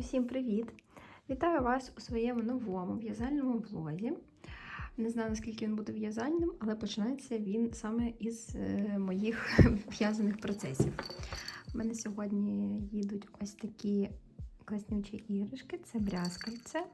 Усім привіт! Вітаю вас у своєму новому в'язальному влозі. Не знаю, наскільки він буде в'язальним, але починається він саме із е, моїх в'язаних процесів. У мене сьогодні їдуть ось такі класнючі іграшки: це брязкальце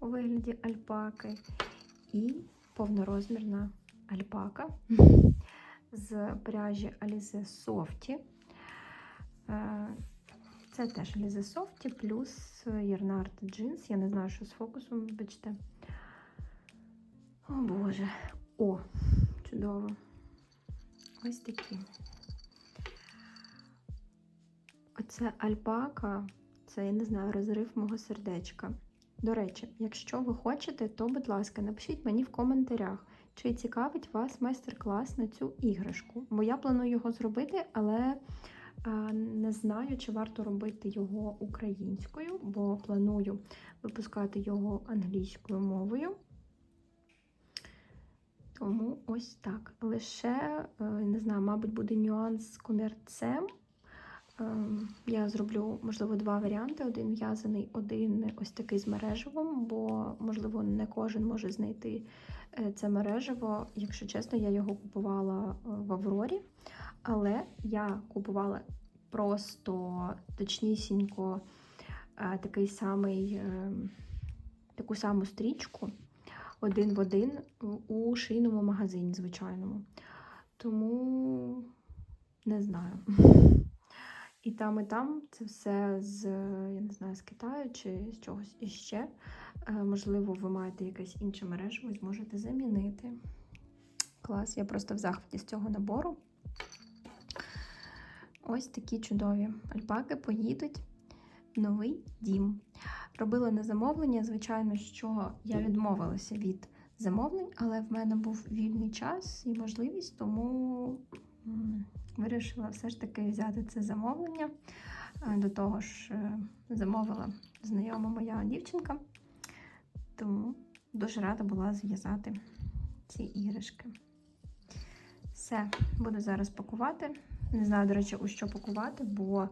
у вигляді альпаки і повнорозмірна альпака з пряжі Alize Softy. Це теж Alize Softy плюс Ярнард джинс. Я не знаю, що з фокусом, вибачте. О Боже. О, чудово. Ось такі. Оце альпака, це, я не знаю, розрив мого сердечка. До речі, якщо ви хочете, то, будь ласка, напишіть мені в коментарях, чи цікавить вас майстер-клас на цю іграшку. Бо я планую його зробити, але не знаю, чи варто робити його українською, бо планую випускати його англійською мовою. Тому ось так. Лише, е, не знаю, мабуть, буде нюанс з комірцем. Ем, Я зроблю, можливо, два варіанти: один в'язаний, один ось такий з мереживом, бо, можливо, не кожен може знайти е, це мереживо. Якщо чесно, я його купувала е, в Аврорі, але я купувала просто точнісінько е, такий самий, е, таку саму стрічку один в один у шийному магазині, звичайному. Тому не знаю. І там, і там це все з, я не знаю, з Китаю чи з чогось іще. Е, Можливо, ви маєте якесь інше мережево і зможете замінити. Клас, я просто в захваті з цього набору. Ось такі чудові альпаки поїдуть в новий дім. Робила на замовлення, звичайно, що я відмовилася від замовлень, але в мене був вільний час і можливість, тому вирішила все ж таки взяти це замовлення. Е, До того ж, е, замовила знайома моя дівчинка, тому дуже рада була зв'язати ці іграшки. Все, буду зараз пакувати. Не знаю, до речі, у що пакувати, бо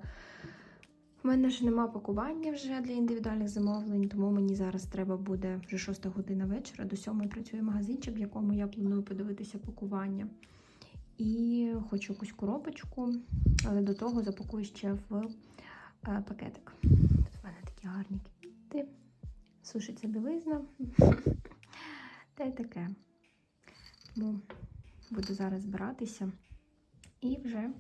у мене ж нема пакування вже для індивідуальних замовлень, тому мені зараз треба буде вже 6 година вечора. До 7 працює магазинчик, в якому я планую подивитися пакування. І хочу якусь коробочку, але до того запакую ще в е, пакетик. Тут в мене такі гарні квіти, сушиться білизна. Та й таке. Тому буду зараз збиратися і вже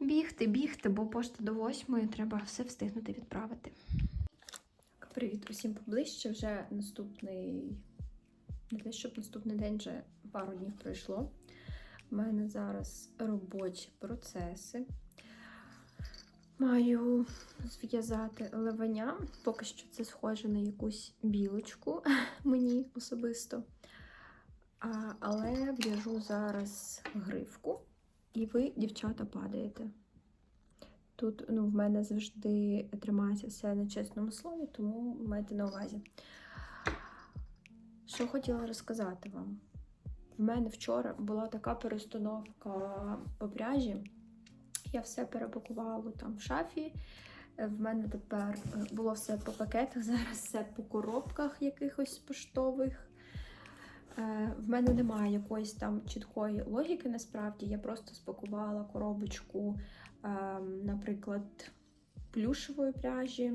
бігти, бігти, бо пошта до восьмої треба все встигнути відправити. Привіт усім поближче. Вже наступний, не те, щоб наступний день вже пару днів пройшло. У мене зараз робочі процеси. Маю зв'язати левеня. Поки що це схоже на якусь білочку мені особисто. А, але в'яжу зараз гривку, і ви, дівчата, падаєте. Тут ну, в мене завжди тримається все на чесному слові, тому майте на увазі. Що хотіла розказати вам? В мене вчора була така перестановка по пряжі. Я все перепакувала там в шафі. В мене тепер е, було все по пакетах, зараз все по коробках якихось поштових. Е, В мене немає якоїсь там чіткої логіки, насправді. Я просто спакувала коробочку, е, наприклад, плюшевої пряжі,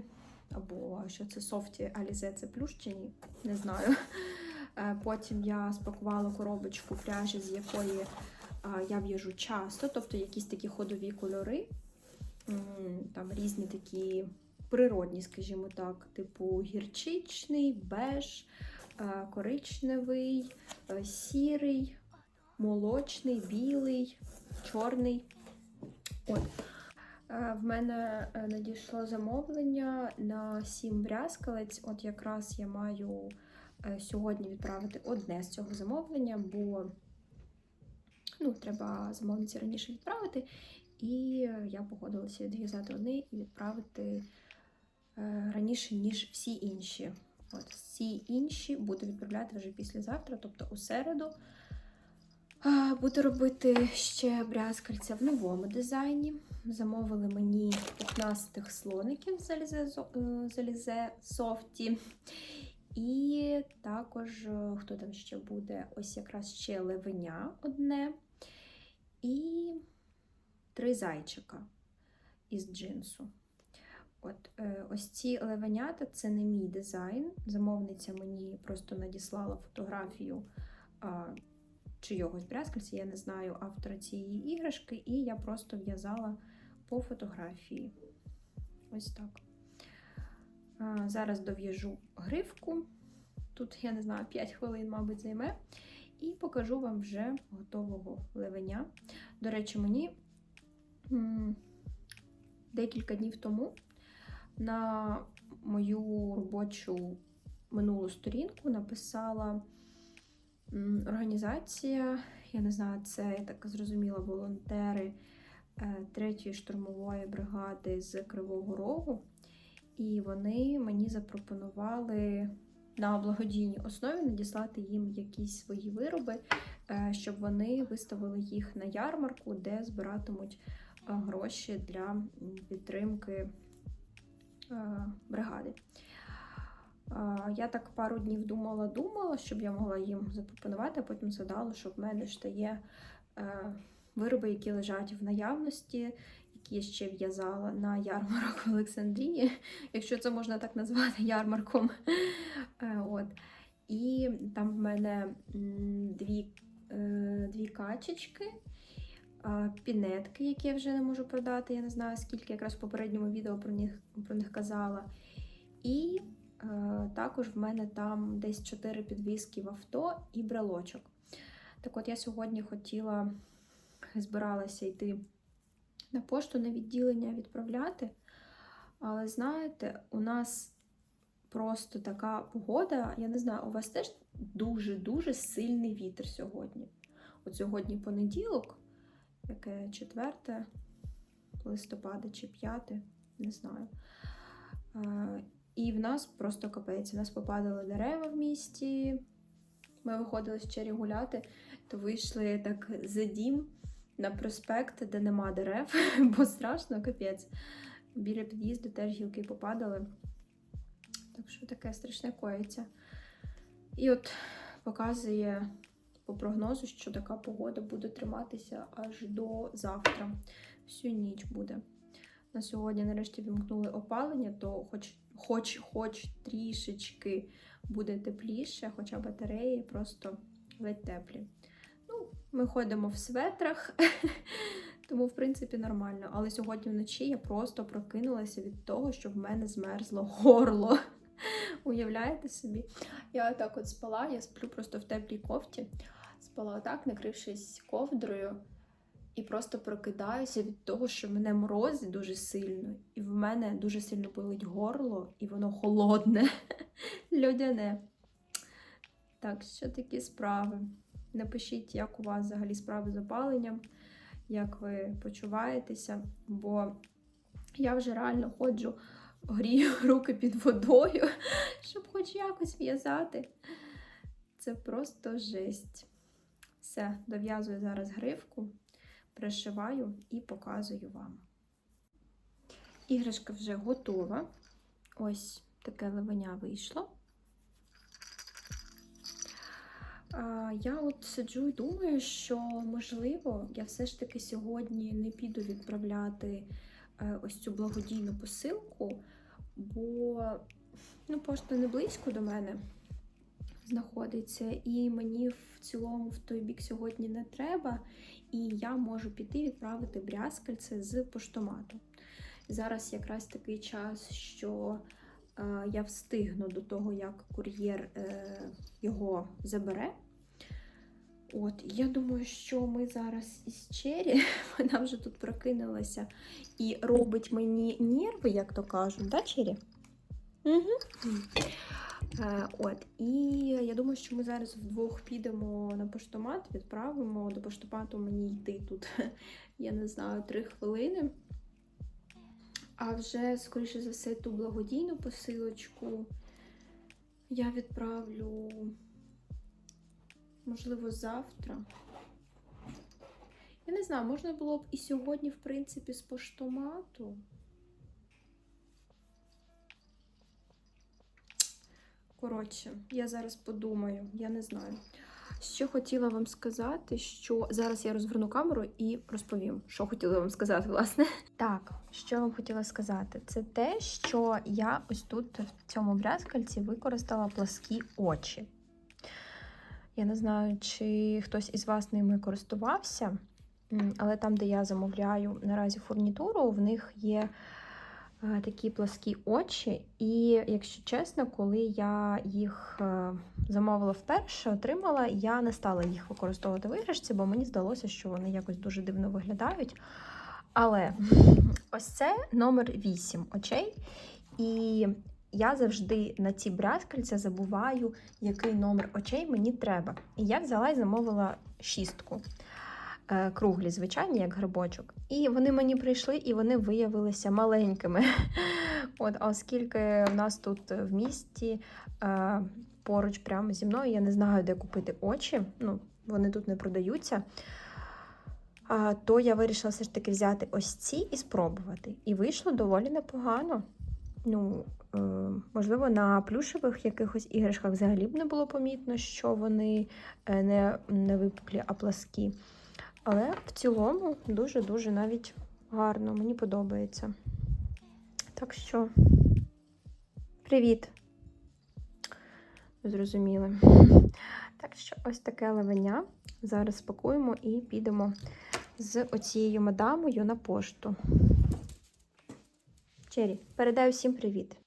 або що це софті Alize, це плюш не знаю. Е, Потім я спакувала коробочку пряжі, з якої е, я в'яжу часто, тобто якісь такі ходові кольори, там різні такі природні, скажімо так, типу гірчичний, беж, коричневий, е, сірий, молочний, білий, чорний. От. Е, В мене е, надійшло замовлення на 7 брязкалець. От якраз я маю е, сьогодні відправити одне з цього замовлення, бо ну, треба замовниці раніше відправити. І е, я погодилася відв'язати одне і відправити е, раніше, ніж всі інші. От всі інші буду відправляти вже післязавтра, тобто у середу. Буду робити ще брязкальця в новому дизайні. Замовили мені 15 слоників залізе, е, залізе софті. І також, е, хто там ще буде, ось якраз ще левеня одне. І три зайчика із джинсу. От, е, ось ці левенята це не мій дизайн. Замовниця мені просто надіслала фотографію а, чийогось брязкальця, я не знаю автора цієї іграшки, і я просто в'язала по фотографії. Ось так. А, зараз дов'яжу гривку. Тут, я не знаю, 5 хвилин, мабуть, займе. І покажу вам вже готового левеня. До речі, мені декілька днів тому на мою робочу минулу сторінку написала організація, я не знаю, це я так зрозуміла, волонтери е, 3-ї штурмової бригади з Кривого Рогу. І вони мені запропонували на благодійній основі надіслати їм якісь свої вироби, е, щоб вони виставили їх на ярмарку, де збиратимуть е, гроші для підтримки е, бригади. Е, Я так пару днів думала, думала, щоб я могла їм запропонувати, а потім згадала, що в мене ж є е, вироби, які лежать в наявності, які я ще в'язала на ярмарок в Олександрії, якщо це можна так назвати ярмарком. Е, От. І там в мене дві, е, дві качечки, пінетки, які я вже не можу продати. Я не знаю, скільки якраз в попередньому відео про них, про них казала. І е, також в мене там десь 4 підвіски в авто і брелочок. Так от я сьогодні хотіла, збиралася йти на пошту на відділення відправляти. Але знаєте, у нас просто така погода. Я не знаю, у вас теж дуже-дуже сильний вітер сьогодні. От сьогодні понеділок, яке 4 листопада чи 5, не знаю. І в нас просто капець. У нас попадали дерева в місті. Ми виходили з чері гуляти, то вийшли так за дім на проспект, де нема дерев, бо страшно, капець. Біля під'їзду теж гілки попадали. Так що таке страшне коїться. І от показує по прогнозу, що така погода буде триматися аж до завтра. Всю ніч буде. На сьогодні, нарешті, вімкнули опалення, то хоч, хоч, хоч трішечки буде тепліше, хоча батареї просто ледь теплі. Ну, ми ходимо в светрах, тому, в принципі, нормально. Але сьогодні вночі я просто прокинулася від того, що в мене змерзло горло. Уявляєте собі? Я так от спала, я сплю просто в теплій кофті. Спала так, накрившись ковдрою, і просто прокидаюся від того, що мене морозить дуже сильно, і в мене дуже сильно болить горло, і воно холодне, льодяне. Так, що такі справи? Напишіть, як у вас взагалі справи з опаленням, як ви почуваєтеся, бо я вже реально ходжу, грію руки під водою, щоб хоч якось в'язати. Це просто жесть. Все, дов'язую зараз гривку, пришиваю і показую вам. Іграшка вже готова. Ось таке левеня вийшло. Я от сиджу і думаю, що можливо я все ж таки сьогодні не піду відправляти е, ось цю благодійну посилку, бо ну, пошта не близько до мене знаходиться, і мені в цілому в той бік сьогодні не треба, і я можу піти відправити брязкальце з поштомату. Зараз якраз такий час, що е, я встигну до того, як кур'єр е, його забере. От, я думаю, що ми зараз із Чері, вона вже тут прокинулася і робить мені нерви, як то кажуть, да, Чері? Угу. Е, от, і я думаю, що ми зараз вдвох підемо на поштомат, відправимо. До поштомату мені йти тут, я не знаю, три хвилини. А вже, скоріше за все, ту благодійну посилочку я відправлю, можливо, завтра. Я не знаю, можна було б і сьогодні, в принципі, з поштомату. Коротше, я зараз подумаю, я не знаю. Ще хотіла вам сказати, що зараз я розверну камеру і розповім, що хотіла вам сказати, власне. Так, що вам хотіла сказати, це те, що я ось тут в цьому брязкальці використала пласкі очі. Я не знаю, чи хтось із вас ними користувався, але там, де я замовляю наразі фурнітуру, в них є такі пласкі очі. І, якщо чесно, коли я їх е, замовила вперше, отримала, я не стала їх використовувати в іграшці, бо мені здалося, що вони якось дуже дивно виглядають. Але ось це номер 8 очей. І я завжди на ці брязкальця забуваю, який номер очей мені треба. І я взяла і замовила шістку. Е, Круглі, звичайні, як грибочок. І вони мені прийшли, і вони виявилися маленькими. От, оскільки в нас тут в місті е, поруч прямо зі мною, я не знаю, де купити очі. Ну, вони тут не продаються. То я вирішила все ж таки взяти ось ці і спробувати. І вийшло доволі непогано. Ну, е, можливо, на плюшевих якихось іграшках взагалі б не було помітно, що вони не, не випуклі, а пласкі. Але в цілому дуже-дуже навіть гарно, мені подобається. Так що, привіт! Зрозуміли. Так що, ось таке левеня. Зараз спакуємо і підемо з оцією мадамою на пошту. Чері, передаю всім привіт.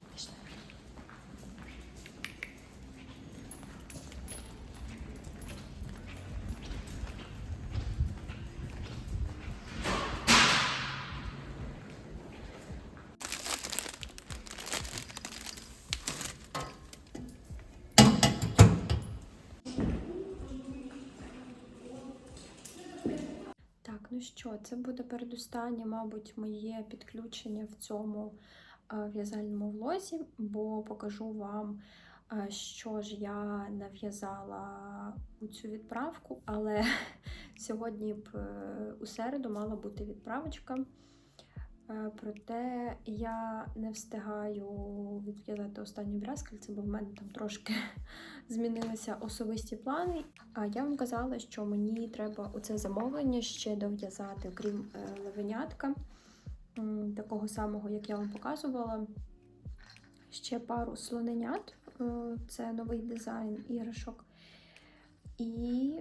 Так, ну що, це буде передостаннє, мабуть, моє підключення в цьому е, в'язальному влозі, бо покажу вам, е, що ж я нав'язала у цю відправку, але сьогодні б е, у середу мала бути відправочка. Е, Проте я не встигаю відв'язати останню брязкальце, бо в мене там трошки змінилися особисті плани. А я вам казала, що мені треба оце замовлення ще дов'язати, окрім е, левенятка, такого самого, як я вам показувала. Ще пару слоненят, е, це новий дизайн іграшок. І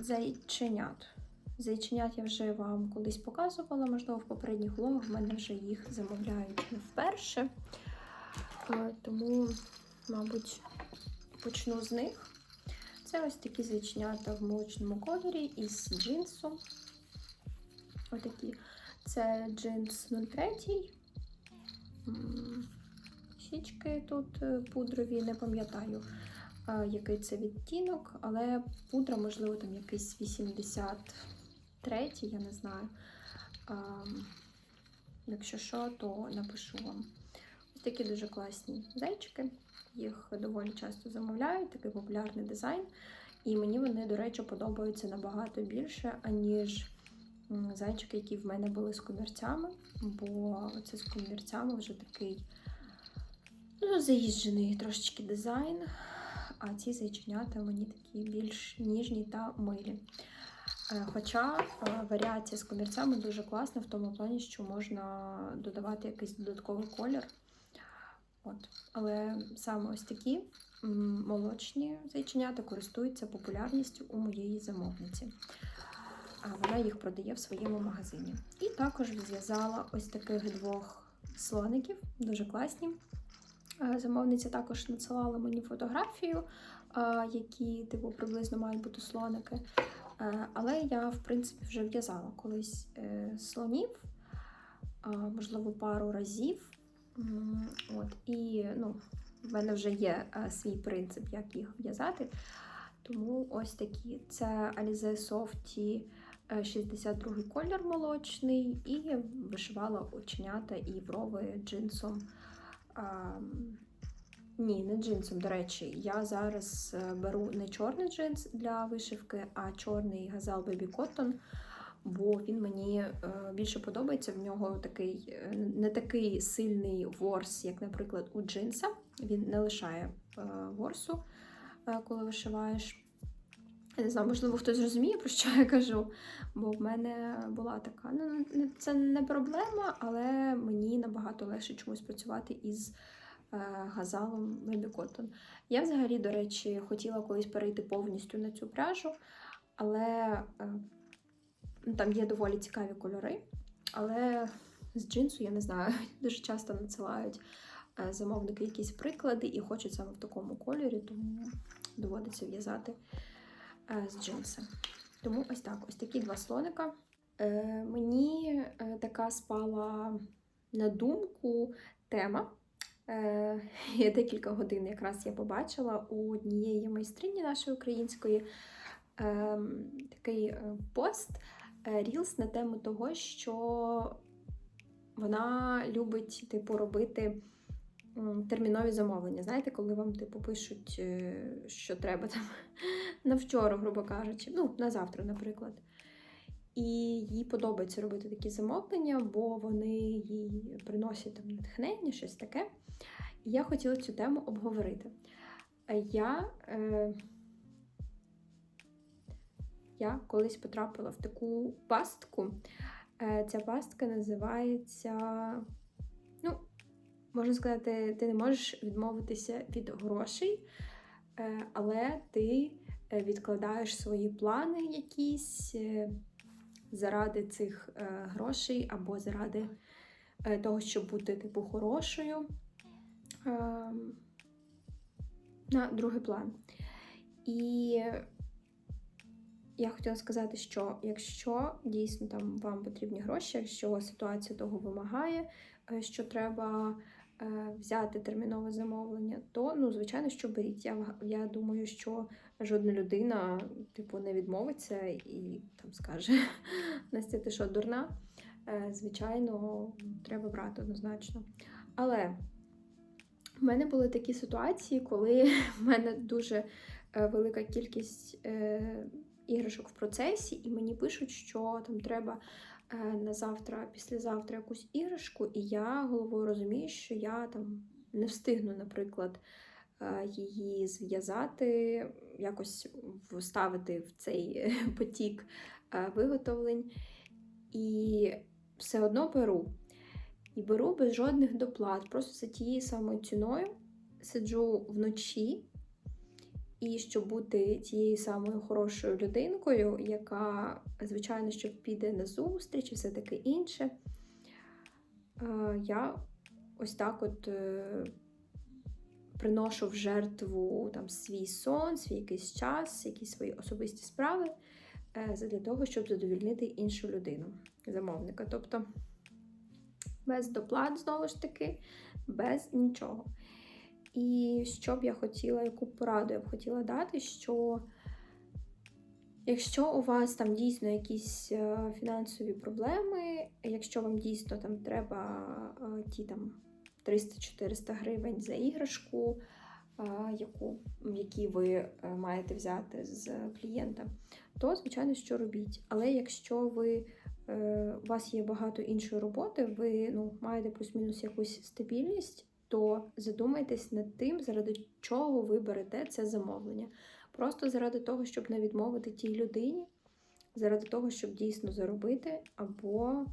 зайченят. Зайченят я вже вам колись показувала, можливо, в попередніх влогах в мене вже їх замовляють не вперше. Е, Тому, мабуть, почну з них. Це ось такі зайченята в молочному кольорі із джинсу. Отакі. Це джинс 03. М, Щічки тут е, пудрові, не пам'ятаю, е, який це відтінок, але пудра, можливо, там якийсь 83, я не знаю. А, Якщо що, то напишу вам. Ось такі дуже класні зайчики. Їх доволі часто замовляють, такий популярний дизайн. І мені вони, до речі, подобаються набагато більше, аніж зайчики, які в мене були з комірцями. Бо це з комірцями вже такий ну, заїжджений трошечки дизайн. А ці зайченята мені такі більш ніжні та милі. Е, Хоча е, варіація з комірцями дуже класна в тому плані, що можна додавати якийсь додатковий колір. От. Але саме ось такі молочні зайченята користуються популярністю у моєї замовниці. А вона їх продає в своєму магазині. І також зв'язала ось таких двох слоників, дуже класні. Е, Замовниця також надсилала мені фотографію, які типу приблизно мають бути слоники. Е, Але я, в принципі, вже в'язала колись е, слонів, можливо, пару разів. От, і ну, в мене вже є е, свій принцип, як їх в'язати. Тому ось такі. Це Alize Softy е, 62 колір молочний, і вишивала оченята і брови джинсом Ні, не джинсом, до речі. Я зараз е, беру не чорний джинс для вишивки, а чорний газал Baby Cotton, бо він мені е, більше подобається. В нього такий е, не такий сильний ворс, як, наприклад, у джинса. Він не лишає ворсу, коли вишиваєш. Я не знаю, можливо, хтось зрозуміє, про що я кажу. Бо в мене була така. Ну, це не проблема, але мені набагато легше чомусь працювати із газалом Baby Я взагалі, до речі, хотіла колись перейти повністю на цю пряжу, але е, ну, там є доволі цікаві кольори. Але з джинсу, я не знаю, дуже часто надсилають е, замовники якісь приклади і хочуть саме в такому кольорі, тому доводиться в'язати е, з джинса. Тому ось так, ось такі два слоника. Е, мені е, така спала на думку тема. Е, я декілька годин якраз я побачила у однієї майстрині нашої української е, такий е, пост е, Рілс на тему того, що вона любить типу, робити термінові замовлення. Знаєте, коли вам типу, пишуть, що треба там на вчора, грубо кажучи, ну, на завтра, наприклад. І їй подобається робити такі замовлення, бо вони їй приносять там натхнення, щось таке. І я хотіла цю тему обговорити. Е, Я, е, я колись потрапила в таку пастку. Е, ця пастка називається. Ну, можна сказати, ти не можеш відмовитися від грошей, е, але ти е, відкладаєш свої плани якісь е, заради цих е, грошей або заради е, того, щоб бути типу хорошою. Ем, на другий план. І я хотіла сказати, що якщо дійсно там вам потрібні гроші, якщо ситуація того вимагає, е, що треба взяти термінове замовлення, то ну, звичайно, що беріть. Я, я думаю, що жодна людина типу, не відмовиться і там скаже: Настя, ти що, дурна? Е, Звичайно, треба брати однозначно. Але в мене були такі ситуації, коли в мене дуже е, велика кількість е, іграшок в процесі, і мені пишуть, що там треба е, на завтра, післязавтра якусь іграшку, і я головою розумію, що я там не встигну, наприклад, е, її зв'язати, якось вставити в цей е, потік е, виготовлень. І все одно беру. І беру без жодних доплат, просто за тією самою ціною сиджу вночі. І щоб бути тією самою хорошою людинкою, яка, звичайно, що піде на зустріч і все таке інше, е, я ось так от е, приношу в жертву там, свій сон, свій якийсь час, якісь свої особисті справи е, для того, щоб задовільнити іншу людину, замовника. Тобто без доплат, знову ж таки, без нічого. І що б я хотіла, яку пораду я б хотіла дати, що якщо у вас там дійсно якісь е, фінансові проблеми, якщо вам дійсно там треба е, ті там 300-400 гривень за іграшку, е, яку, які ви маєте взяти з клієнта, то, звичайно, що робіть. Але якщо ви у вас є багато іншої роботи, ви ну, маєте плюс-мінус якусь стабільність, то задумайтесь над тим, заради чого ви берете це замовлення. Просто заради того, щоб не відмовити тій людині, заради того, щоб дійсно заробити, або,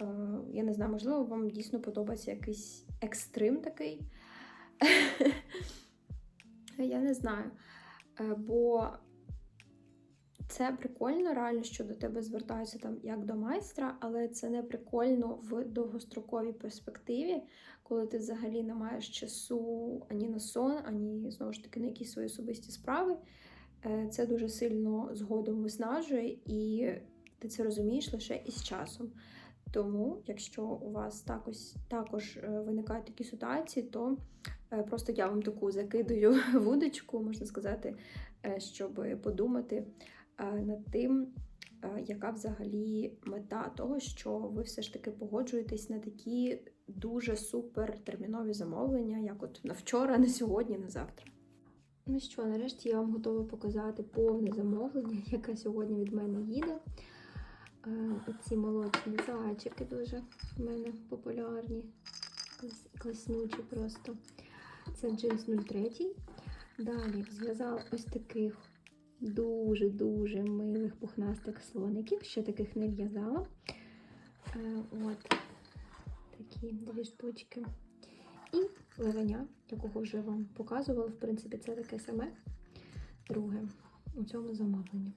е, я не знаю, можливо, вам дійсно подобається якийсь екстрим такий. Я не знаю. Е, Бо це прикольно, реально, що до тебе звертаються там як до майстра, але це не прикольно в довгостроковій перспективі, коли ти взагалі не маєш часу ані на сон, ані знову ж таки на якісь свої особисті справи. Е, Це дуже сильно згодом виснажує, і ти це розумієш лише із часом. Тому, якщо у вас також, також е, виникають такі ситуації, то е, просто я вам таку закидаю вудочку, можна сказати, щоб подумати над тим, е, яка взагалі мета того, що ви все ж таки погоджуєтесь на такі дуже супер термінові замовлення, як от на вчора, на сьогодні, на завтра. Ну що, нарешті я вам готова показати повне замовлення, яке сьогодні від мене їде. Е, Оці молочні зайчики дуже в мене популярні, клас- класнючі просто. Це джинс 03. Далі зв'язала ось таких дуже-дуже милих пухнастих слоників. Ще таких не в'язала. Е, От такі дві штучки. І ливеня, якого вже вам показувала. В принципі, це таке саме. Друге у цьому замовленні.